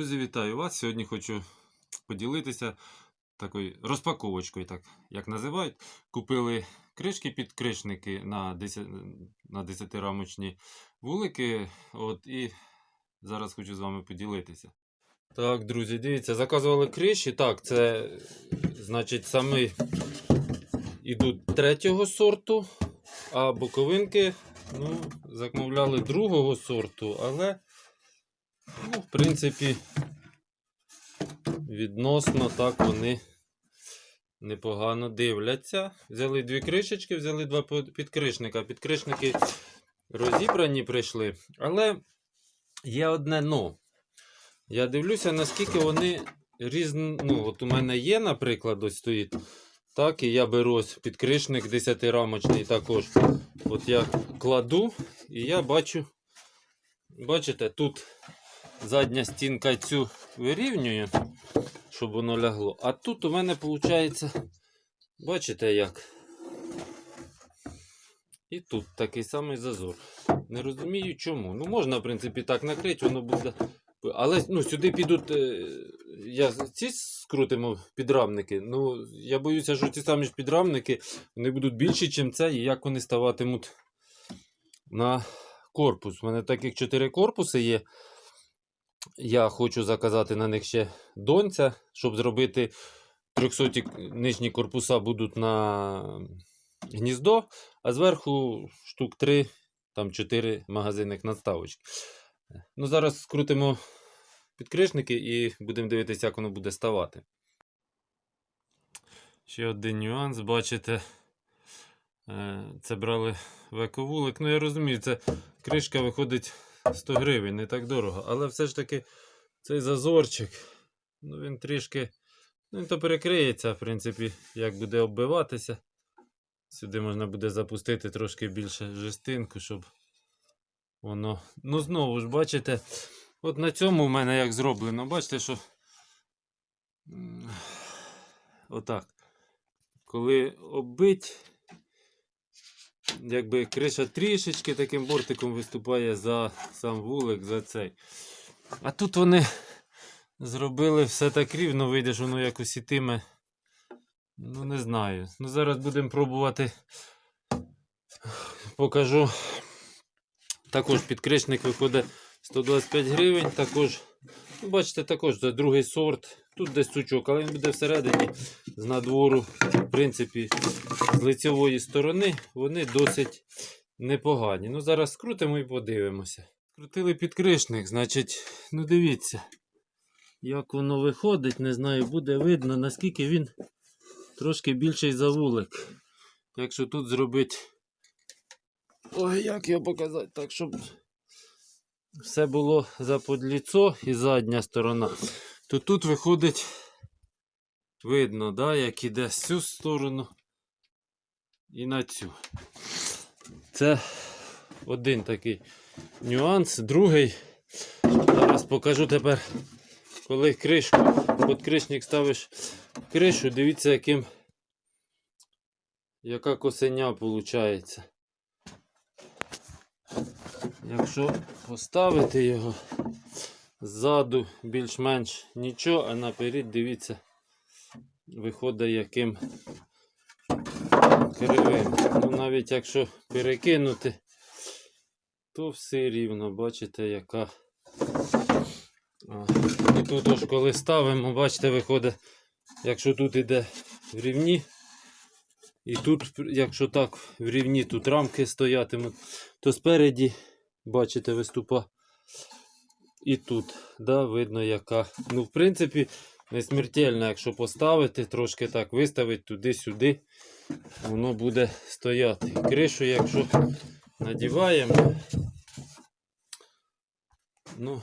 Друзі, вітаю вас! Сьогодні хочу поділитися такою розпаковочкою, так як називають. Купили кришки підкришники на 10, на 10-рамочні вулики. От, і зараз хочу з вами поділитися. Так, друзі, дивіться, заказували криші. Так, це значить саме ідуть третього сорту, а боковинки ну, замовляли другого сорту, але. Ну, в принципі, відносно так вони непогано дивляться. Взяли дві кришечки, взяли два підкришника. Підкришники розібрані прийшли. Але є одне но. Я дивлюся, наскільки вони різні. Ну, от у мене є, наприклад, ось стоїть. Так, і я беру ось підкришник 10-рамочний також. От я кладу, і я бачу. Бачите, тут задня стінка цю вирівнюю, щоб воно лягло. А тут у мене виходить, бачите як? І тут такий самий зазор. Не розумію чому. Ну, можна, в принципі, так накрити, воно буде. Але ну, сюди підуть. е, Я ці скрутимо підрамники. Ну, я боюся, що ці самі ж підрамники вони будуть більші, ніж це, і як вони ставатимуть на корпус. У мене так як 4 корпуси є. Я хочу заказати на них ще донця, щоб зробити 300 нижні корпуса будуть на гніздо, а зверху штук 3, там 4 магазинних надставочки. Ну, зараз скрутимо підкришники і будемо дивитися, як воно буде ставати. Ще один нюанс, бачите, е, це брали в ековулик. Ну, я розумію, це кришка виходить 100 гривень, не так дорого. Але все ж таки цей зазорчик, ну він трішки. Ну, він то перекриється, в принципі, як буде оббиватися. Сюди можна буде запустити трошки більше жестинку, щоб воно. Ну, знову ж, бачите, от на цьому в мене як зроблено, бачите, що. Отак. Коли оббить, якби криша трішечки таким бортиком виступає за сам вулик, за цей. А тут вони зробили все так рівно, вийде, що воно якось ітиме. Ну, не знаю. Ну, зараз будемо пробувати. Покажу. Також підкришник виходить 125 гривень. Також, ну, бачите, також це другий сорт. Тут десь сучок, але він буде всередині з надвору. В принципі, з лицевої сторони вони досить непогані. Ну, зараз скрутимо і подивимося. Крутили підкришник, значить, ну дивіться, як воно виходить, не знаю, буде видно, наскільки він трошки більший за вулик. Якщо тут зробити. Ой, як його показати, так, щоб все було за подліцо і задня сторона, то тут виходить, видно, да, як іде з цю сторону і на цю. Це один такий нюанс. Другий. Зараз покажу тепер, коли кришку, подкришник ставиш кришу, дивіться, яким яка косеня виходить. Якщо поставити його ззаду більш-менш нічого, а наперед, дивіться, виходить яким кривим. Ну, навіть якщо перекинути, то все рівно, бачите, яка. І тут ось коли ставимо, бачите, виходить, якщо тут іде в рівні, і тут, якщо так в рівні тут рамки стоятимуть, то спереді, бачите, виступа. І тут, да, видно, яка. Ну, в принципі, не смертельно, якщо поставити, трошки так виставити туди-сюди, воно буде стояти. Кришу, якщо надіваємо, ну,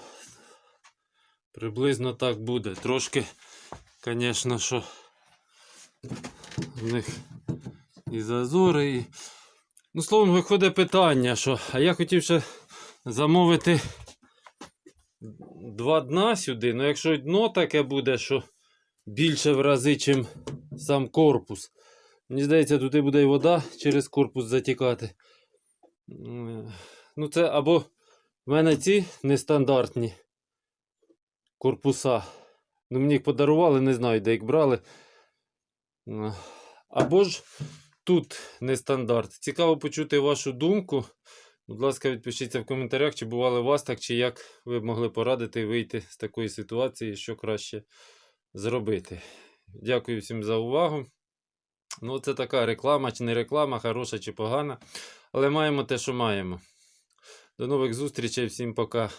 приблизно так буде. Трошки, звісно, що в них і зазори, і. Ну, словом, виходить питання, що. А я хотів ще замовити два дна сюди. Ну, якщо дно таке буде, що більше в рази, ніж сам корпус. Мені здається, тут і буде і вода через корпус затікати. Ну, це або в мене ці нестандартні корпуса. Ну, мені їх подарували, не знаю, де їх брали. Або ж тут нестандарт. Цікаво почути вашу думку. Будь ласка, відпишіться в коментарях, чи бували у вас так, чи як ви б могли порадити вийти з такої ситуації, що краще зробити. Дякую всім за увагу. Ну, це така реклама чи не реклама, хороша чи погана. Але маємо те, що маємо. До нових зустрічей, всім пока.